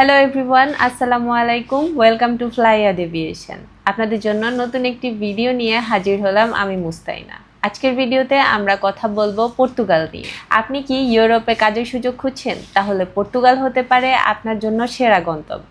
Hello everyone আসসালামু আলাইকুম welcome to ফ্লাইয়া aviation আপনাদের জন্য নতুন একটি ভিডিও নিয়ে হাজির হলাম আমি মুস্তাইনা। আজকের ভিডিওতে আমরা কথা বলব পর্তুগাল নিয়ে। আপনি কি ইউরোপে কাজের সুযোগ খুঁজছেন? তাহলে পর্তুগাল হতে পারে আপনার জন্য সেরা গন্তব্য।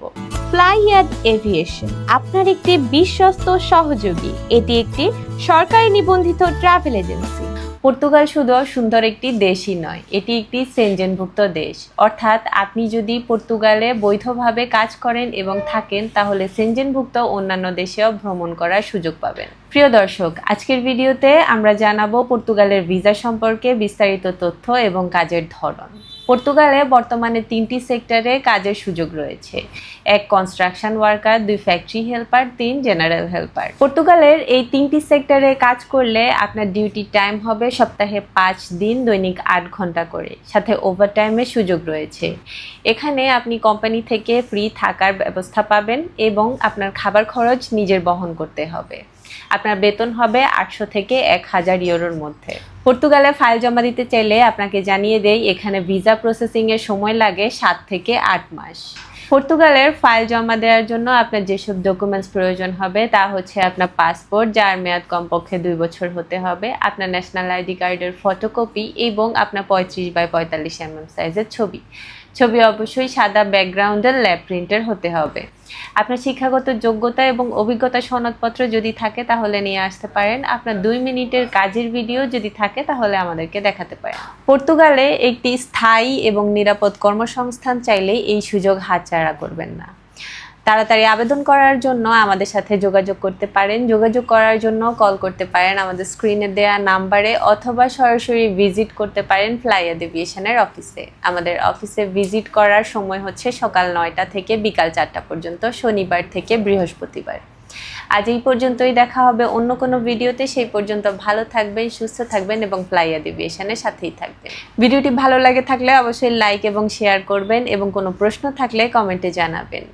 ফ্লাইয়াদ এভিয়েশন আপনার একটি বিশ্বস্ত সহযোগী। এটি একটি সরকারি নিবন্ধিত ট্রাভেল এজেন্সি পর্তুগাল শুধু সুন্দর একটি দেশই নয়, এটি একটি সেনজেনভুক্ত দেশ। অর্থাৎ আপনি যদি পর্তুগালে বৈধভাবে কাজ করেন এবং থাকেন, তাহলে সেনজেনভুক্ত অন্যান্য দেশেও ভ্রমণ করার সুযোগ পাবেন। প্রিয় দর্শক, আজকের ভিডিওতে আমরা জানাব পর্তুগালের ভিসা সম্পর্কে বিস্তারিত তথ্য এবং কাজের ধরন। পর্তুগালে বর্তমানে তিনটি সেক্টরে কাজের সুযোগ রয়েছে। এক কনস্ট্রাকশন ওয়ার্কার দুই ফ্যাক্টরি হেল্পার তিন জেনারেল হেল্পার পর্তুগালের এই তিনটি সেক্টরে কাজ করলে আপনার ডিউটি টাইম হবে সপ্তাহে পাঁচ দিন, দৈনিক আট ঘণ্টা করে। সাথে ওভারটাইমের সুযোগ রয়েছে। এখানে আপনি কোম্পানি থেকে ফ্রি থাকার ব্যবস্থা পাবেন এবং আপনার খাবার খরচ নিজের বহন করতে হবে। আপনার বেতন হবে আটশো থেকে এক হাজার ইউরোর মধ্যে। পর্তুগালে ফাইল জমা দিতে চাইলে আপনাকে জানিয়ে দেই, এখানে ভিসা প্রসেসিংয়ের সময় লাগে সাত থেকে আট মাস। পর্তুগালের ফাইল জমা দেওয়ার জন্য আপনার যেসব ডকুমেন্টস প্রয়োজন হবে, তা হচ্ছে আপনার পাসপোর্ট, যার মেয়াদ কমপক্ষে দুই বছর হতে হবে, আপনার ন্যাশনাল আইডি কার্ডের ফটোকপি এবং আপনার পঁয়ত্রিশ বাই পঁয়তাল্লিশ এমএম সাইজের ছবি। ছবি অবশ্যই সাদা ব্যাকগ্রাউন্ডের ল্যাব প্রিন্টের হতে হবে। আপনার শিক্ষাগত যোগ্যতা এবং অভিজ্ঞতা সনদপত্র যদি থাকে তাহলে নিয়ে আসতে পারেন। আপনার দুই মিনিটের কাজের ভিডিও যদি থাকে তাহলে আমাদেরকে দেখাতে পারেন। পর্তুগালে একটি স্থায়ী এবং নিরাপদ কর্মসংস্থান চাইলে এই সুযোগ হাতছাড়া করবেন না। তাড়াতাড়ি আবেদন করার জন্য আমাদের সাথে যোগাযোগ করতে পারেন। যোগাযোগ করার জন্য কল করতে পারেন আমাদের স্ক্রিনে দেওয়া নাম্বারে অথবা সরাসরি ভিজিট করতে পারেন ফ্লাইয়া এভিয়েশনের অফিসে আমাদের অফিসে ভিজিট করার সময় হচ্ছে সকাল নয়টা থেকে বিকাল চারটা পর্যন্ত, শনিবার থেকে বৃহস্পতিবার। আজ এই পর্যন্তই দেখা হবে অন্য কোনো ভিডিওতে। সেই পর্যন্ত ভালো থাকবেন, সুস্থ থাকবেন এবং ফ্লাইয়া এভিয়েশনের সাথেই থাকবেন। ভিডিওটি ভালো লাগে থাকলে অবশ্যই লাইক এবং শেয়ার করবেন এবং কোনো প্রশ্ন থাকলে কমেন্টে জানাবেন।